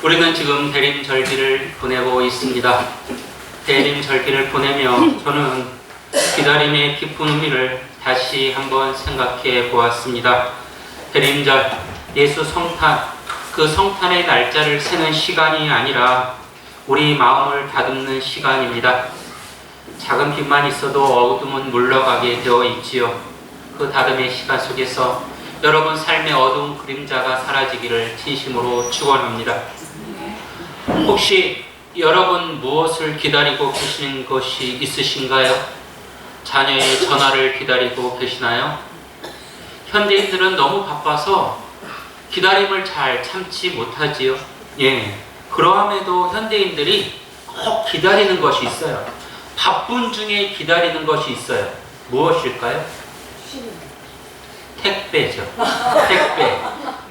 우리는 지금 대림 절기를 보내고 있습니다. 대림 절기를 보내며 저는 기다림의 깊은 의미를 다시 한번 생각해 보았습니다. 대림절, 예수 성탄, 그 성탄의 날짜를 세는 시간이 아니라 우리 마음을 다듬는 시간입니다. 작은 빛만 있어도 어둠은 물러가게 되어 있지요. 그 다듬의 시간 속에서 여러분 삶의 어두운 그림자가 사라지기를 진심으로 축원합니다. 혹시 여러분 무엇을 기다리고 계시는 것이 있으신가요? 자녀의 전화를 기다리고 계시나요? 현대인들은 너무 바빠서 기다림을 잘 참지 못하지요. 예. 그러함에도 현대인들이 꼭 기다리는 것이 있어요. 바쁜 중에 기다리는 것이 있어요. 무엇일까요? 택배죠. 택배.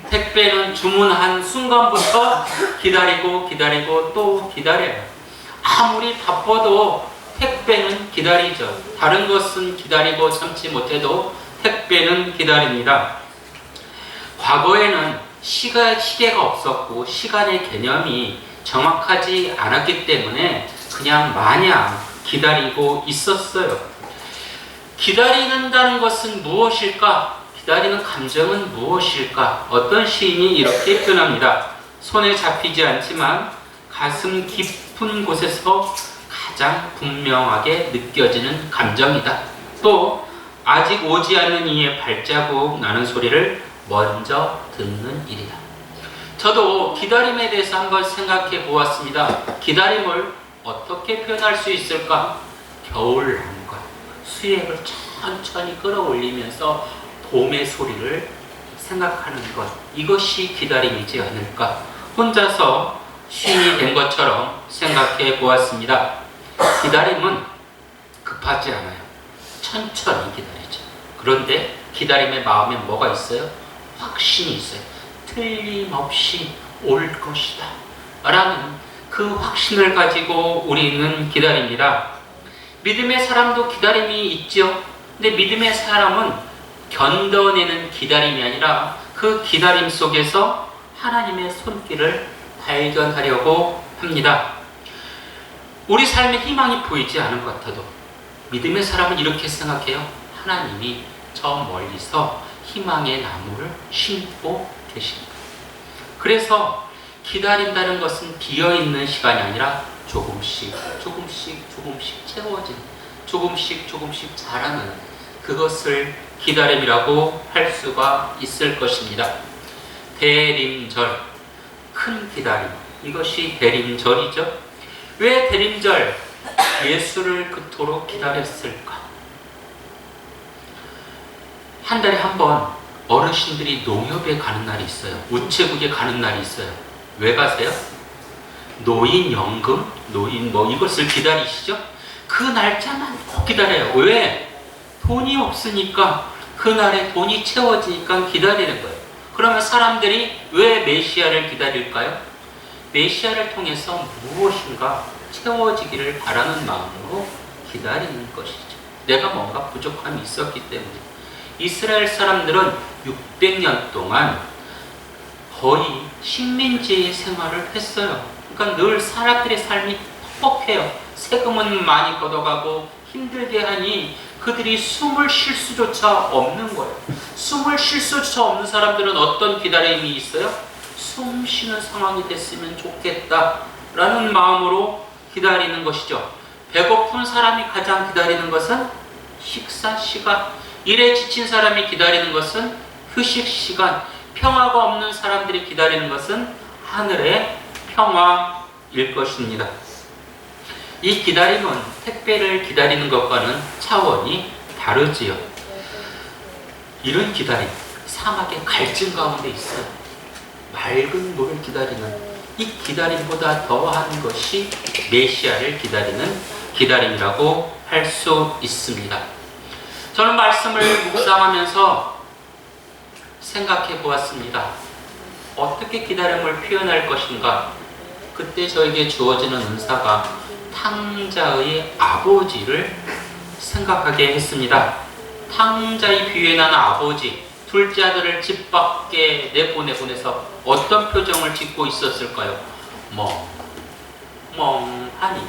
택배는 주문한 순간부터 기다리고 기다리고 또 기다려요. 아무리 바빠도 택배는 기다리죠. 다른 것은 기다리고 참지 못해도 택배는 기다립니다. 과거에는 시가, 시계가 없었고 시간의 개념이 정확하지 않았기 때문에 그냥 마냥 기다리고 있었어요. 기다리는다는 것은 무엇일까? 기다리는 감정은 무엇일까? 어떤 시인이 이렇게 표현합니다. 손에 잡히지 않지만 가슴 깊은 곳에서 가장 분명하게 느껴지는 감정이다. 또 아직 오지 않는 이의 발자국 나는 소리를 먼저 듣는 일이다. 저도 기다림에 대해서 한번 생각해 보았습니다. 기다림을 어떻게 표현할 수 있을까? 겨울나무가 수액을 천천히 끌어올리면서 봄의 소리를 생각하는 것. 이것이 기다림이지 않을까? 혼자서 쉰이 된 것처럼 생각해 보았습니다. 기다림은 급하지 않아요. 천천히 기다리죠. 그런데 기다림의 마음에 뭐가 있어요? 확신이 있어요. 틀림없이 올 것이다. 라는 그 확신을 가지고 우리는 기다립니다. 믿음의 사람도 기다림이 있죠. 근데 믿음의 사람은 견뎌내는 기다림이 아니라 그 기다림 속에서 하나님의 손길을 발견하려고 합니다. 우리 삶에 희망이 보이지 않은 것 같아도 믿음의 사람은 이렇게 생각해요. 하나님이 저 멀리서 희망의 나무를 심고 계십니다. 그래서 기다린다는 것은 비어있는 시간이 아니라 조금씩 조금씩 조금씩 채워진 조금씩 조금씩 자라는 그것을 기다림이라고 할 수가 있을 것입니다. 대림절 큰 기다림 이것이 대림절이죠. 왜 대림절 예수를 그토록 기다렸을까? 한 달에 한 번 어르신들이 농협에 가는 날이 있어요. 우체국에 가는 날이 있어요. 왜 가세요? 노인연금, 노인 뭐 이것을 기다리시죠? 그 날짜만 꼭 기다려요. 왜? 돈이 없으니까 그날에 돈이 채워지니까 기다리는 거예요. 그러면 사람들이 왜 메시아를 기다릴까요? 메시아를 통해서 무엇인가 채워지기를 바라는 마음으로 기다리는 것이죠. 내가 뭔가 부족함이 있었기 때문에. 이스라엘 사람들은 600년 동안 거의 식민지의 생활을 했어요. 그러니까 늘 사람들의 삶이 퍽퍽해요. 세금은 많이 걷어가고 힘들게 하니 그들이 숨을 쉴 수조차 없는 거예요. 숨을 쉴 수조차 없는 사람들은 어떤 기다림이 있어요? 숨 쉬는 상황이 됐으면 좋겠다 라는 마음으로 기다리는 것이죠. 배고픈 사람이 가장 기다리는 것은 식사 시간. 일에 지친 사람이 기다리는 것은 휴식 시간. 평화가 없는 사람들이 기다리는 것은 하늘의 평화일 것입니다. 이 기다림은 택배를 기다리는 것과는 차원이 다르지요. 이런 기다림, 사막의 갈증 가운데 있어요. 맑은 물을 기다리는 이 기다림보다 더한 것이 메시아를 기다리는 기다림이라고 할 수 있습니다. 저는 말씀을 묵상하면서 생각해 보았습니다. 어떻게 기다림을 표현할 것인가? 그때 저에게 주어지는 은사가 탕자의 아버지를 생각하게 했습니다. 탕자의 비유에 나는 아버지, 둘째 아들을 집 밖에 내보내 보내서 어떤 표정을 짓고 있었을까요? 멍, 멍하니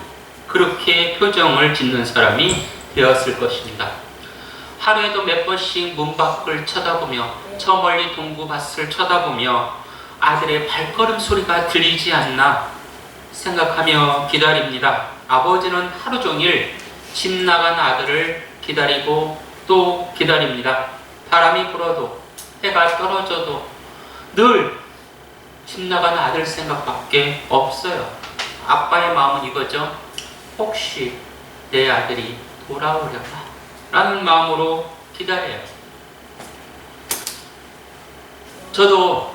그렇게 표정을 짓는 사람이 되었을 것입니다. 하루에도 몇 번씩 문 밖을 쳐다보며 저 멀리 동구밭을 쳐다보며 아들의 발걸음 소리가 들리지 않나 생각하며 기다립니다. 아버지는 하루 종일 집 나간 아들을 기다리고 또 기다립니다. 바람이 불어도 해가 떨어져도 늘 집 나간 아들 생각밖에 없어요. 아빠의 마음은 이거죠. 혹시 내 아들이 돌아오려나? 라는 마음으로 기다려요. 저도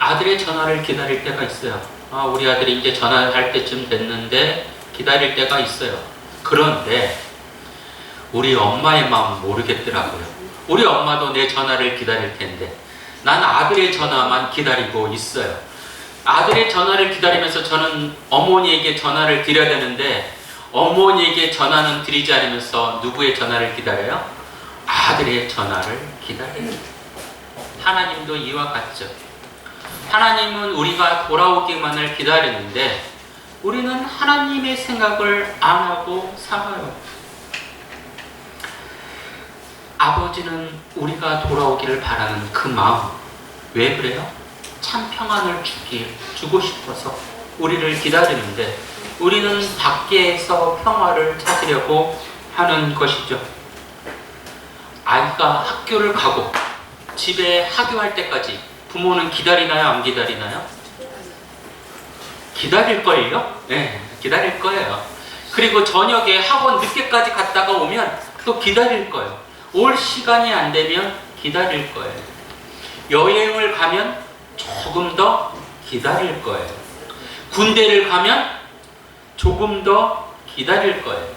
아들의 전화를 기다릴 때가 있어요. 아, 우리 아들이 이제 전화할 때쯤 됐는데 기다릴 때가 있어요. 그런데 우리 엄마의 마음은 모르겠더라고요. 우리 엄마도 내 전화를 기다릴 텐데 난 아들의 전화만 기다리고 있어요. 아들의 전화를 기다리면서 저는 어머니에게 전화를 드려야 되는데 어머니에게 전화는 드리지 않으면서 누구의 전화를 기다려요? 아들의 전화를 기다려요. 하나님도 이와 같죠. 하나님은 우리가 돌아오기만을 기다리는데 우리는 하나님의 생각을 안 하고 살아요. 아버지는 우리가 돌아오기를 바라는 그 마음. 왜 그래요? 참 평안을 주기, 주고 싶어서 우리를 기다리는데 우리는 밖에서 평화를 찾으려고 하는 것이죠. 아이가 학교를 가고 집에 학교할 때까지 부모는 기다리나요? 안 기다리나요? 기다릴걸요? 네, 기다릴 거예요. 그리고 저녁에 학원 늦게까지 갔다가 오면 또 기다릴 거예요. 올 시간이 안 되면 기다릴 거예요. 여행을 가면 조금 더 기다릴 거예요. 군대를 가면 조금 더 기다릴 거예요.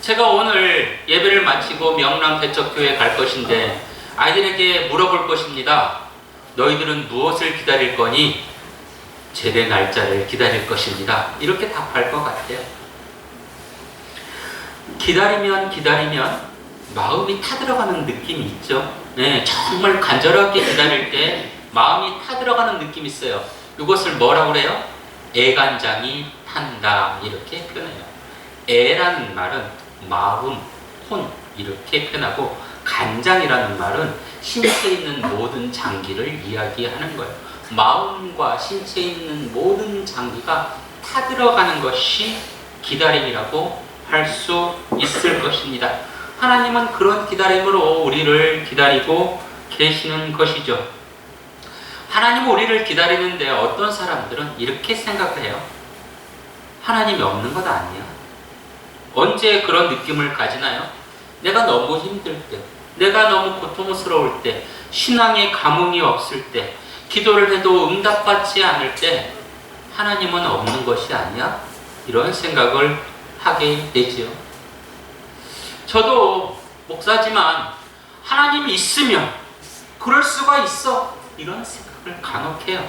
제가 오늘 예배를 마치고 명랑 대척교회 갈 것인데 아이들에게 물어볼 것입니다. 너희들은 무엇을 기다릴 거니? 제대 날짜를 기다릴 것입니다. 이렇게 답할 것 같아요. 기다리면 기다리면 마음이 타들어가는 느낌이 있죠. 네, 정말 간절하게 기다릴 때 마음이 타들어가는 느낌이 있어요. 이것을 뭐라고 그래요? 애간장이 탄다 이렇게 표현해요. 애라는 말은 마음, 혼 이렇게 표현하고 간장이라는 말은 신체에 있는 모든 장기를 이야기하는 거예요. 마음과 신체에 있는 모든 장기가 타들어가는 것이 기다림이라고 할 수 있을 것입니다. 하나님은 그런 기다림으로 우리를 기다리고 계시는 것이죠. 하나님은 우리를 기다리는데 어떤 사람들은 이렇게 생각해요. 하나님이 없는 것 아니야. 언제 그런 느낌을 가지나요? 내가 너무 힘들 때, 내가 너무 고통스러울 때, 신앙의 감흥이 없을 때, 기도를 해도 응답받지 않을 때, 하나님은 없는 것이 아니야? 이런 생각을 하게 되지요. 저도 목사지만 하나님이 있으면 그럴 수가 있어. 이런 생각을 간혹 해요.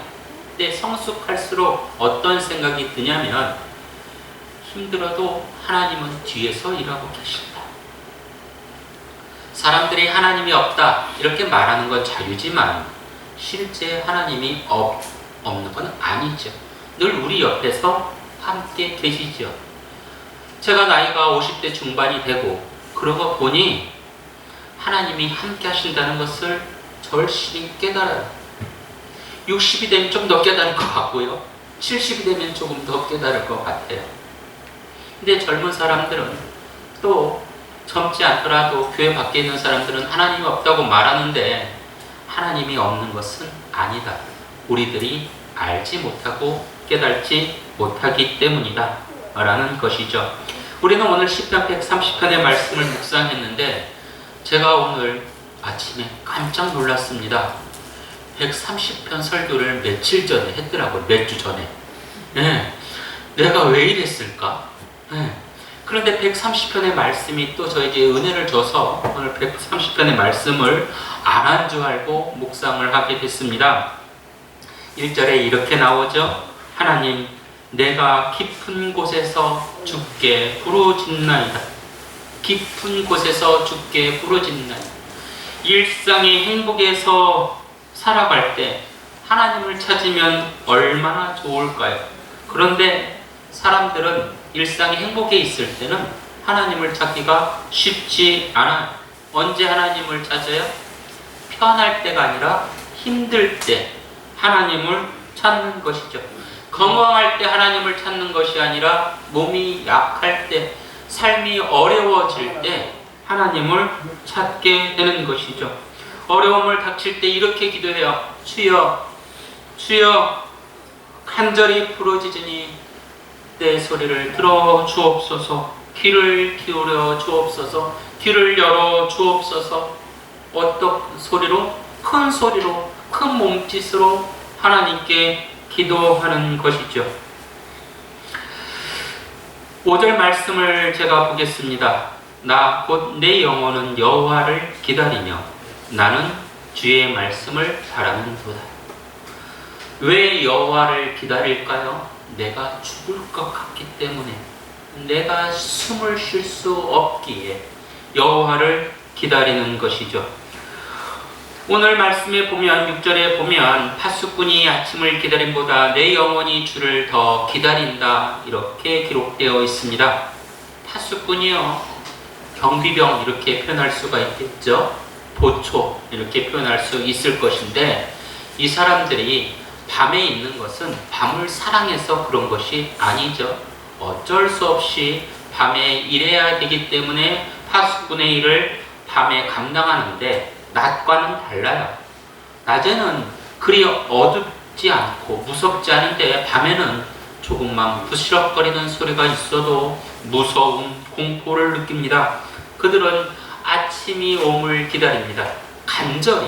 근데 성숙할수록 어떤 생각이 드냐면 힘들어도 하나님은 뒤에서 일하고 계신다. 사람들이 하나님이 없다 이렇게 말하는 건 자유지만 실제 하나님이 없, 없는 건 아니죠. 늘 우리 옆에서 함께 계시죠. 제가 나이가 50대 중반이 되고 그러고 보니 하나님이 함께 하신다는 것을 절실히 깨달아요. 60이 되면 좀 더 깨달을 것 같고요. 70이 되면 조금 더 깨달을 것 같아요. 근데 젊은 사람들은 또 젊지 않더라도 교회 밖에 있는 사람들은 하나님이 없다고 말하는데 하나님이 없는 것은 아니다. 우리들이 알지 못하고 깨달지 못하기 때문이다. 라는 것이죠. 우리는 오늘 10편 130편의 말씀을 묵상했는데 제가 오늘 아침에 깜짝 놀랐습니다. 130편 설교를 며칠 전에 했더라고요. 몇 주 전에. 네. 내가 왜 이랬을까? 네. 그런데 130편의 말씀이 또 저에게 은혜를 줘서 오늘 130편의 말씀을 안한줄 알고 묵상을 하게 됐습니다. 1절에 이렇게 나오죠. 하나님, 내가 깊은 곳에서 죽게 부르짖나이다. 깊은 곳에서 죽게 부르짖나이다. 일상의 행복에서 살아갈 때 하나님을 찾으면 얼마나 좋을까요? 그런데 사람들은 일상의 행복에 있을 때는 하나님을 찾기가 쉽지 않아요. 언제 하나님을 찾아요? 편할 때가 아니라 힘들 때 하나님을 찾는 것이죠. 건강할 때 하나님을 찾는 것이 아니라 몸이 약할 때, 삶이 어려워질 때 하나님을 찾게 되는 것이죠. 어려움을 닥칠 때 이렇게 기도해요. 주여, 주여, 간절히 부러지지니 내 소리를 들어 주옵소서. 귀를 기울여 주옵소서. 귀를 열어 주옵소서. 어떤 소리로? 큰 소리로, 큰 몸짓으로 하나님께 기도하는 것이죠. 5절 말씀을 제가 보겠습니다. 나 곧 내 영혼은 여호와를 기다리며 나는 주의 말씀을 바라는도다. 왜 여호와를 기다릴까요? 내가 죽을 것 같기 때문에 내가 숨을 쉴 수 없기에 여호와를 기다리는 것이죠. 오늘 말씀에 보면 6절에 보면 파수꾼이 아침을 기다림보다 내 영혼이 주를 더 기다린다 이렇게 기록되어 있습니다. 파수꾼이요 경비병 이렇게 표현할 수가 있겠죠. 보초 이렇게 표현할 수 있을 것인데 이 사람들이 밤에 있는 것은 밤을 사랑해서 그런 것이 아니죠. 어쩔 수 없이 밤에 일해야 되기 때문에 파수꾼의 일을 밤에 감당하는데 낮과는 달라요. 낮에는 그리 어둡지 않고 무섭지 않은데 밤에는 조금만 부시럭거리는 소리가 있어도 무서운 공포를 느낍니다. 그들은 아침이 옴을 기다립니다. 간절히,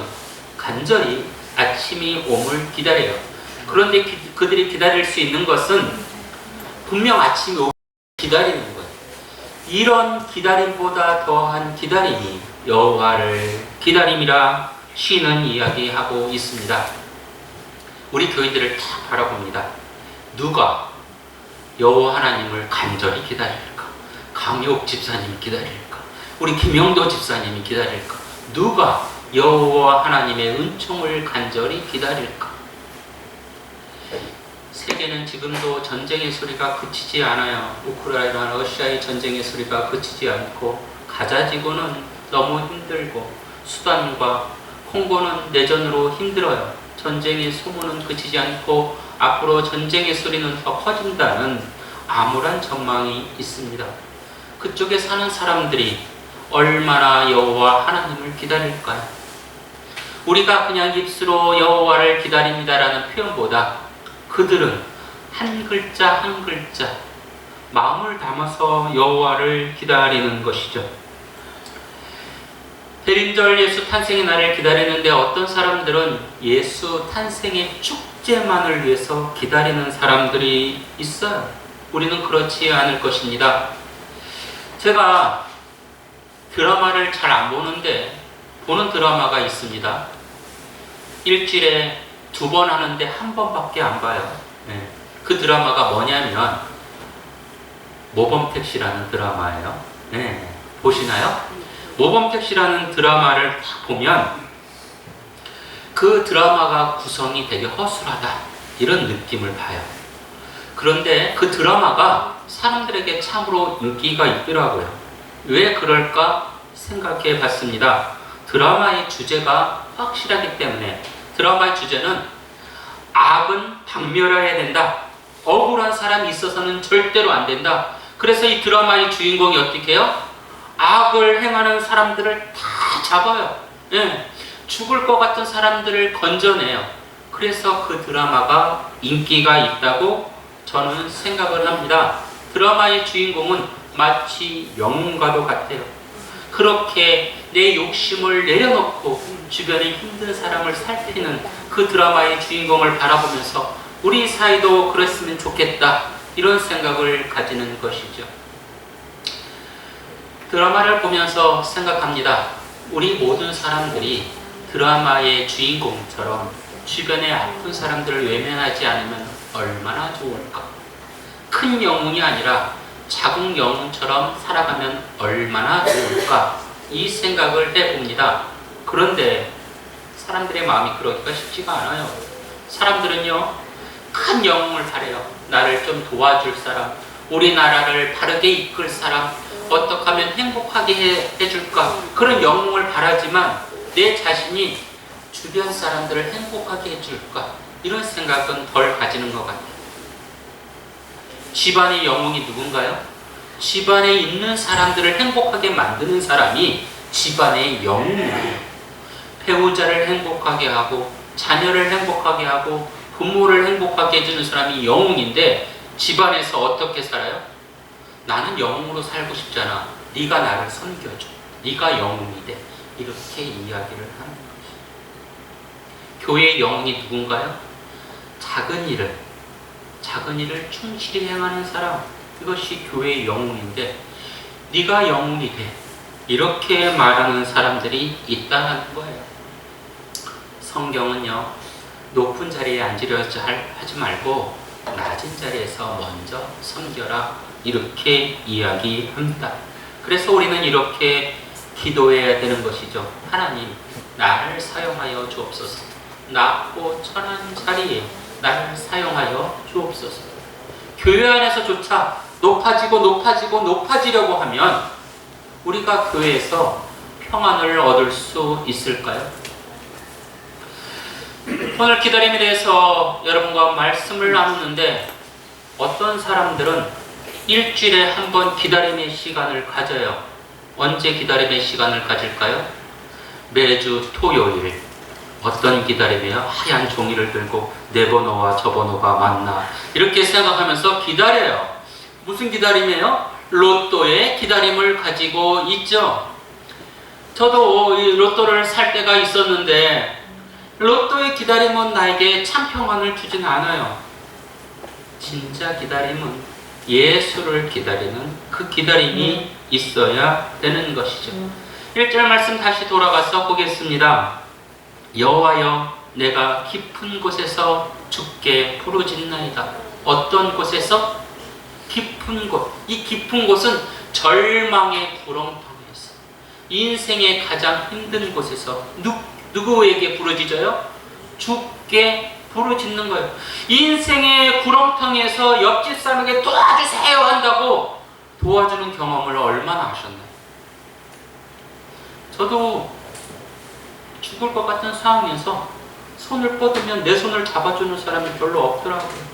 간절히 아침이 옴을 기다려요. 그런데 기, 그들이 기다릴 수 있는 것은 분명 아침이 옴을 기다리는 거예요. 이런 기다림보다 더한 기다림이 여호와를 기다림이라 쉬는 이야기하고 있습니다. 우리 교인들을 다 바라봅니다. 누가 여호와 하나님을 간절히 기다릴까? 강육 집사님 기다릴까? 우리 김영도 집사님이 기다릴까? 누가 여호와 하나님의 은총을 간절히 기다릴까? 세계는 지금도 전쟁의 소리가 그치지 않아요. 우크라이나 러시아의 전쟁의 소리가 그치지 않고 가자지구는 너무 힘들고 수단과 콩고는 내전으로 힘들어요. 전쟁의 소문은 그치지 않고 앞으로 전쟁의 소리는 더 커진다는 암울한 전망이 있습니다. 그쪽에 사는 사람들이 얼마나 여호와 하나님을 기다릴까요? 우리가 그냥 입수로 여호와를 기다립니다라는 표현보다 그들은 한 글자 한 글자 마음을 담아서 여호와를 기다리는 것이죠. 대림절 예수 탄생의 날을 기다리는데 어떤 사람들은 예수 탄생의 축제만을 위해서 기다리는 사람들이 있어요. 우리는 그렇지 않을 것입니다. 제가 드라마를 잘 안 보는데 보는 드라마가 있습니다. 일주일에 두 번 하는데 한 번밖에 안 봐요. 네. 그 드라마가 뭐냐면 모범택시라는 드라마예요. 네. 보시나요? 모범택시라는 드라마를 딱 보면 그 드라마가 구성이 되게 허술하다 이런 느낌을 봐요. 그런데 그 드라마가 사람들에게 참으로 인기가 있더라고요. 왜 그럴까 생각해 봤습니다. 드라마의 주제가 확실하기 때문에 드라마의 주제는 악은 박멸해야 된다. 억울한 사람이 있어서는 절대로 안 된다. 그래서 이 드라마의 주인공이 어떻게 해요? 악을 행하는 사람들을 다 잡아요. 예, 죽을 것 같은 사람들을 건져내요. 그래서 그 드라마가 인기가 있다고 저는 생각을 합니다. 드라마의 주인공은 마치 영웅과도 같아요. 그렇게 내 욕심을 내려놓고 주변에 힘든 사람을 살피는 그 드라마의 주인공을 바라보면서 우리 사이도 그랬으면 좋겠다. 이런 생각을 가지는 것이죠. 드라마를 보면서 생각합니다. 우리 모든 사람들이 드라마의 주인공처럼 주변에 아픈 사람들을 외면하지 않으면 얼마나 좋을까? 큰 영웅이 아니라 작은 영웅처럼 살아가면 얼마나 좋을까? 이 생각을 해봅니다. 그런데 사람들의 마음이 그러기가 쉽지가 않아요. 사람들은요, 큰 영웅을 바래요. 나를 좀 도와줄 사람, 우리나라를 바르게 이끌 사람, 어떻게 하면 행복하게 해, 해줄까 그런 영웅을 바라지만 내 자신이 주변 사람들을 행복하게 해줄까 이런 생각은 덜 가지는 것 같아요. 집안의 영웅이 누군가요? 집안에 있는 사람들을 행복하게 만드는 사람이 집안의 영웅이에요. 배우자를 행복하게 하고 자녀를 행복하게 하고 부모를 행복하게 해주는 사람이 영웅인데 집안에서 어떻게 살아요? 나는 영웅으로 살고 싶잖아. 네가 나를 섬겨줘. 네가 영웅이 돼. 이렇게 이야기를 하는 거죠. 교회의 영웅이 누군가요? 작은 일을 작은 일을 충실히 행하는 사람 이것이 교회의 영웅인데 네가 영웅이 돼. 이렇게 말하는 사람들이 있다는 거예요. 성경은요 높은 자리에 앉으려 하지 말고 낮은 자리에서 먼저 섬겨라 이렇게 이야기합니다. 그래서 우리는 이렇게 기도해야 되는 것이죠. 하나님 나를 사용하여 주옵소서. 낮고 천한 자리에 나를 사용하여 주옵소서. 교회 안에서조차 높아지고 높아지고 높아지려고 하면 우리가 교회에서 평안을 얻을 수 있을까요? 오늘 기다림에 대해서 여러분과 말씀을 나누는데 어떤 사람들은 일주일에 한 번 기다림의 시간을 가져요. 언제 기다림의 시간을 가질까요? 매주 토요일. 어떤 기다림이에요? 하얀 종이를 들고 내 번호와 저 번호가 맞나 이렇게 생각하면서 기다려요. 무슨 기다림이에요? 로또의 기다림을 가지고 있죠. 저도 이 로또를 살 때가 있었는데 로또의 기다림은 나에게 참 평안을 주진 않아요. 진짜 기다림은 예수를 기다리는 그 기다림이 있어야 되는 것이죠. 1절 말씀 다시 돌아가서 보겠습니다. 여호와여 내가 깊은 곳에서 죽게 부르짖나이다. 어떤 곳에서? 깊은 곳. 이 깊은 곳은 절망의 구렁텅이에서 인생의 가장 힘든 곳에서 누, 누구에게 부르짖어요? 죽게 부르짖는 거예요. 인생의 구렁텅이에서 옆집 사람에게 도와주세요 한다고 도와주는 경험을 얼마나 하셨나요? 저도 죽을 것 같은 상황에서 손을 뻗으면 내 손을 잡아주는 사람이 별로 없더라고요.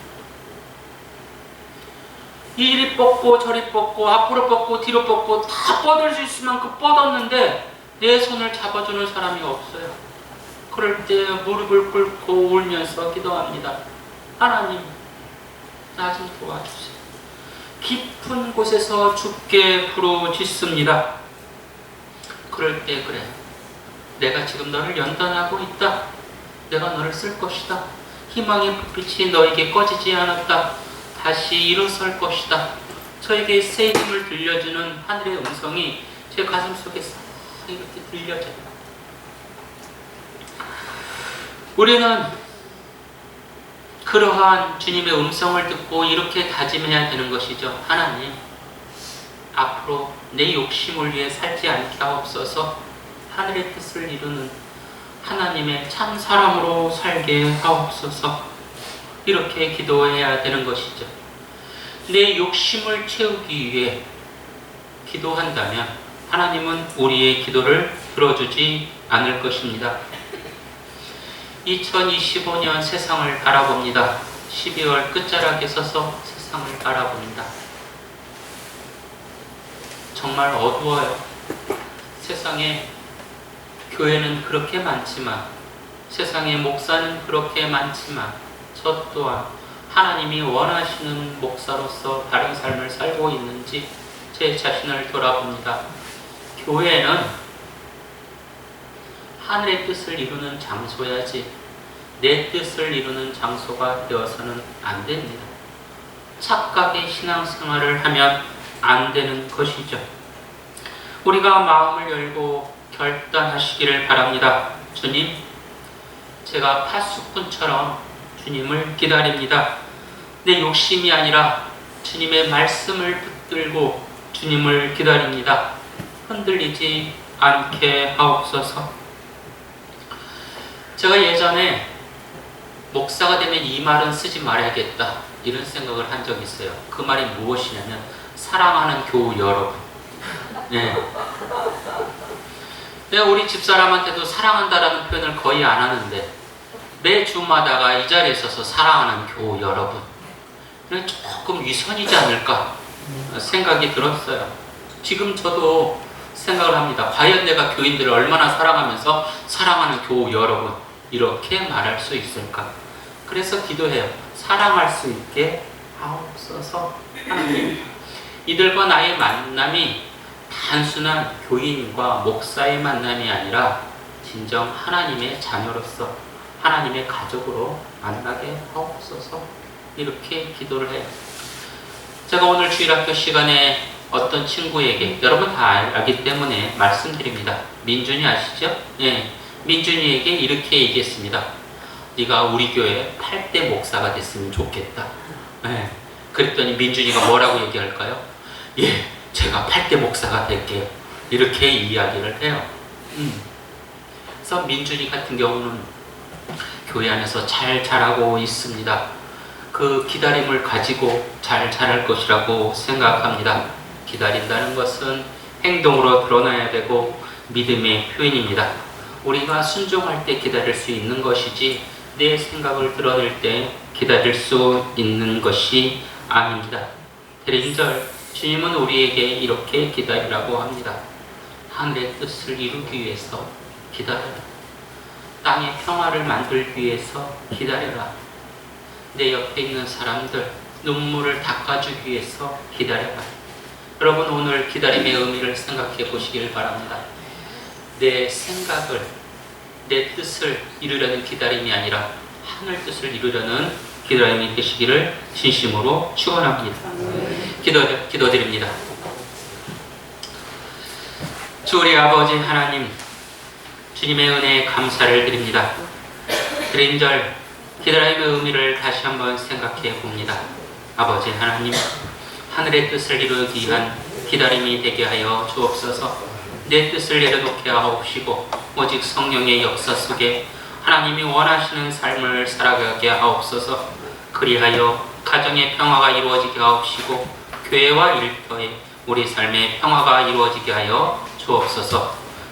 이리 뻗고 저리 뻗고 앞으로 뻗고 뒤로 뻗고 다 뻗을 수 있을 만큼 뻗었는데 내 손을 잡아주는 사람이 없어요. 그럴 때 무릎을 꿇고 울면서 기도합니다. 하나님, 나 좀 도와주세요. 깊은 곳에서 죽게 부르짖습니다. 그럴 때 그래. 내가 지금 너를 연단하고 있다. 내가 너를 쓸 것이다. 희망의 불빛이 너에게 꺼지지 않았다. 다시 일어설 것이다. 저에게 새 힘을 들려주는 하늘의 음성이 제 가슴 속에서 이렇게 들려져요. 우리는 그러한 주님의 음성을 듣고 이렇게 다짐해야 되는 것이죠. 하나님, 앞으로 내 욕심을 위해 살지 않게 하옵소서 하늘의 뜻을 이루는 하나님의 참 사람으로 살게 하옵소서 이렇게 기도해야 되는 것이죠. 내 욕심을 채우기 위해 기도한다면 하나님은 우리의 기도를 들어주지 않을 것입니다. 2025년 세상을 바라봅니다. 12월 끝자락에 서서 세상을 바라봅니다. 정말 어두워요. 세상에 교회는 그렇게 많지만, 세상에 목사는 그렇게 많지만, 저 또한 하나님이 원하시는 목사로서 다른 삶을 살고 있는지 제 자신을 돌아봅니다. 교회는 하늘의 뜻을 이루는 장소야지 내 뜻을 이루는 장소가 되어서는 안 됩니다. 착각의 신앙생활을 하면 안 되는 것이죠. 우리가 마음을 열고 결단하시기를 바랍니다. 주님, 제가 파수꾼처럼 주님을 기다립니다. 내 욕심이 아니라 주님의 말씀을 붙들고 주님을 기다립니다. 흔들리지 않게 하옵소서. 제가 예전에 목사가 되면 이 말은 쓰지 말아야겠다. 이런 생각을 한 적이 있어요. 그 말이 무엇이냐면 사랑하는 교우 여러분. 네. 내가 우리 집사람한테도 사랑한다라는 표현을 거의 안 하는데 매 주마다가 이 자리에 있어서 사랑하는 교우 여러분. 는 조금 위선이지 않을까 생각이 들었어요. 지금 저도 생각을 합니다. 과연 내가 교인들을 얼마나 사랑하면서 사랑하는 교우 여러분 이렇게 말할 수 있을까? 그래서 기도해요. 사랑할 수 있게 하옵소서 하나님. 이들과 나의 만남이 단순한 교인과 목사의 만남이 아니라 진정 하나님의 자녀로서 하나님의 가족으로 만나게 하옵소서 이렇게 기도를 해요. 제가 오늘 주일학교 시간에 어떤 친구에게 여러분 다 알기 때문에 말씀드립니다. 민준이 아시죠? 예. 민준이에게 이렇게 얘기했습니다. 네가 우리 교회 8대 목사가 됐으면 좋겠다. 예. 그랬더니 민준이가 뭐라고 얘기할까요? 예, 제가 8대 목사가 될게요. 이렇게 이야기를 해요. 음. 그래서 민준이 같은 경우는 교회 안에서 잘 자라고 있습니다. 그 기다림을 가지고 잘 자랄 것이라고 생각합니다. 기다린다는 것은 행동으로 드러나야 되고 믿음의 표현입니다. 우리가 순종할 때 기다릴 수 있는 것이지 내 생각을 드러낼 때 기다릴 수 있는 것이 아닙니다. 대리인절 주님은 우리에게 이렇게 기다리라고 합니다. 하늘의 뜻을 이루기 위해서 기다려라. 땅의 평화를 만들기 위해서 기다려라. 내 옆에 있는 사람들 눈물을 닦아주기 위해서 기다려라. 여러분 오늘 기다림의 의미를 생각해 보시길 바랍니다. 내 생각을 내 뜻을 이루려는 기다림이 아니라 하늘 뜻을 이루려는 기다림이 되시기를 진심으로 축원합니다. 기도 기도드립니다. 주 우리 아버지 하나님 주님의 은혜에 감사를 드립니다. 드림절 기다림의 의미를 다시 한번 생각해 봅니다. 아버지 하나님, 하늘의 뜻을 이루기 위한 기다림이 되게 하여 주옵소서. 내 뜻을 내려놓게 하옵시고 오직 성령의 역사 속에 하나님이 원하시는 삶을 살아가게 하옵소서. 그리하여 가정의 평화가 이루어지게 하옵시고 교회와 일터에 우리 삶의 평화가 이루어지게 하여 주옵소서.